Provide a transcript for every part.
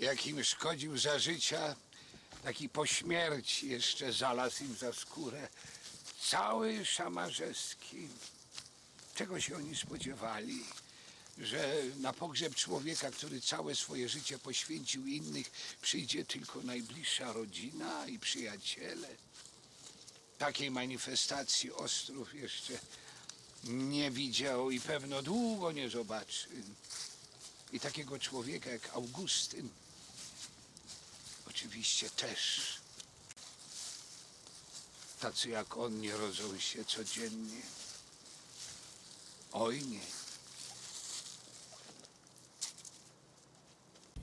Jak im szkodził za życia, taki po śmierci jeszcze zalazł im za skórę. Cały Szamarzewski. Czego się oni spodziewali? Że na pogrzeb człowieka, który całe swoje życie poświęcił innych, przyjdzie tylko najbliższa rodzina i przyjaciele. Takiej manifestacji Ostrów jeszcze nie widział i pewno długo nie zobaczy. I takiego człowieka jak Augustyn oczywiście też. Tacy jak on nie rodzą się codziennie. Oj nie.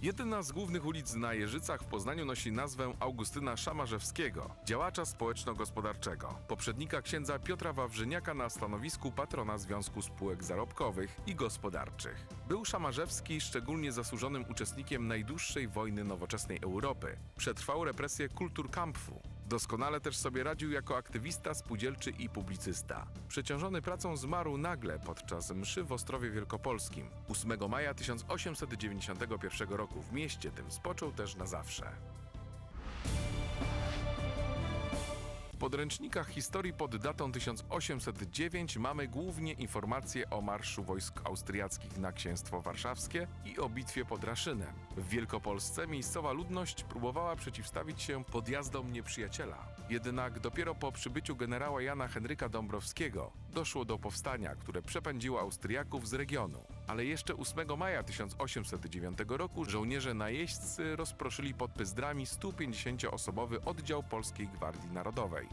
Jedyna z głównych ulic na Jeżycach w Poznaniu nosi nazwę Augustyna Szamarzewskiego, działacza społeczno-gospodarczego, poprzednika księdza Piotra Wawrzyniaka na stanowisku patrona Związku Spółek Zarobkowych i Gospodarczych. Był Szamarzewski szczególnie zasłużonym uczestnikiem najdłuższej wojny nowoczesnej Europy. Przetrwał represję kulturkampfu, Doskonale też sobie radził jako aktywista, spółdzielczy i publicysta. Przeciążony pracą zmarł nagle podczas mszy w Ostrowie Wielkopolskim. 8 maja 1891 roku w mieście tym spoczął też na zawsze. Podręcznikach historii pod datą 1809 mamy głównie informacje o marszu wojsk austriackich na księstwo warszawskie i o bitwie pod Raszynem. W Wielkopolsce miejscowa ludność próbowała przeciwstawić się podjazdom nieprzyjaciela. Jednak dopiero po przybyciu generała Jana Henryka Dąbrowskiego doszło do powstania, które przepędziło Austriaków z regionu. Ale jeszcze 8 maja 1809 roku żołnierze najeźdźcy rozproszyli pod Pyzdrami 150-osobowy oddział Polskiej Gwardii Narodowej.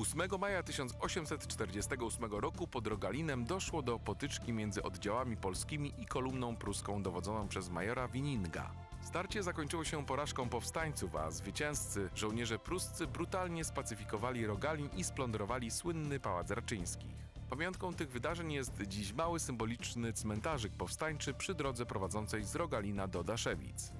8 maja 1848 roku pod Rogalinem doszło do potyczki między oddziałami polskimi i kolumną pruską dowodzoną przez majora Wininga. Starcie zakończyło się porażką powstańców, a zwycięzcy, żołnierze pruscy brutalnie spacyfikowali Rogalin i splądrowali słynny Pałac Raczyńskich. Pamiątką tych wydarzeń jest dziś mały symboliczny cmentarzyk powstańczy przy drodze prowadzącej z Rogalina do Daszewic.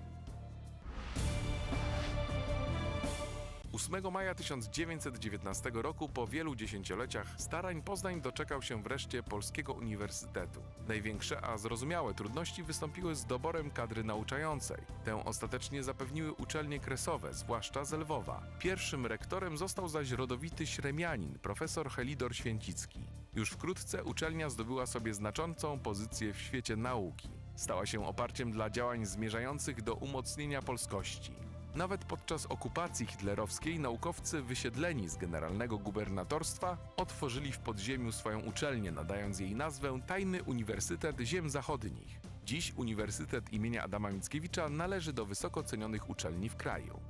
8 maja 1919 roku po wielu dziesięcioleciach starań Poznań doczekał się wreszcie Polskiego Uniwersytetu. Największe, a zrozumiałe trudności wystąpiły z doborem kadry nauczającej. Tę ostatecznie zapewniły uczelnie kresowe, zwłaszcza z Lwowa. Pierwszym rektorem został zaś rodowity śremianin, profesor Helidor Święcicki. Już wkrótce uczelnia zdobyła sobie znaczącą pozycję w świecie nauki. Stała się oparciem dla działań zmierzających do umocnienia polskości. Nawet podczas okupacji hitlerowskiej naukowcy wysiedleni z generalnego gubernatorstwa otworzyli w podziemiu swoją uczelnię, nadając jej nazwę Tajny Uniwersytet Ziem Zachodnich. Dziś Uniwersytet imienia Adama Mickiewicza należy do wysoko cenionych uczelni w kraju.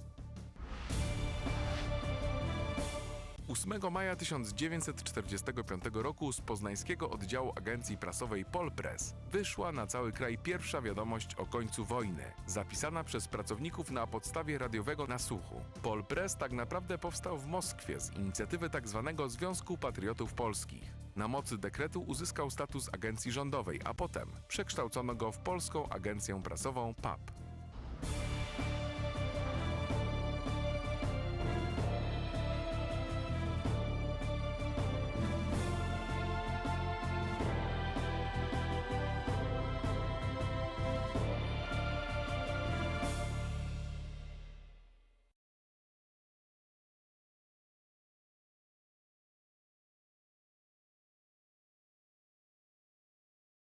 8 maja 1945 roku z poznańskiego oddziału agencji prasowej Polpress wyszła na cały kraj pierwsza wiadomość o końcu wojny, zapisana przez pracowników na podstawie radiowego nasłuchu. Polpress tak naprawdę powstał w Moskwie z inicjatywy tzw. Związku Patriotów Polskich. Na mocy dekretu uzyskał status agencji rządowej, a potem przekształcono go w Polską Agencję Prasową PAP.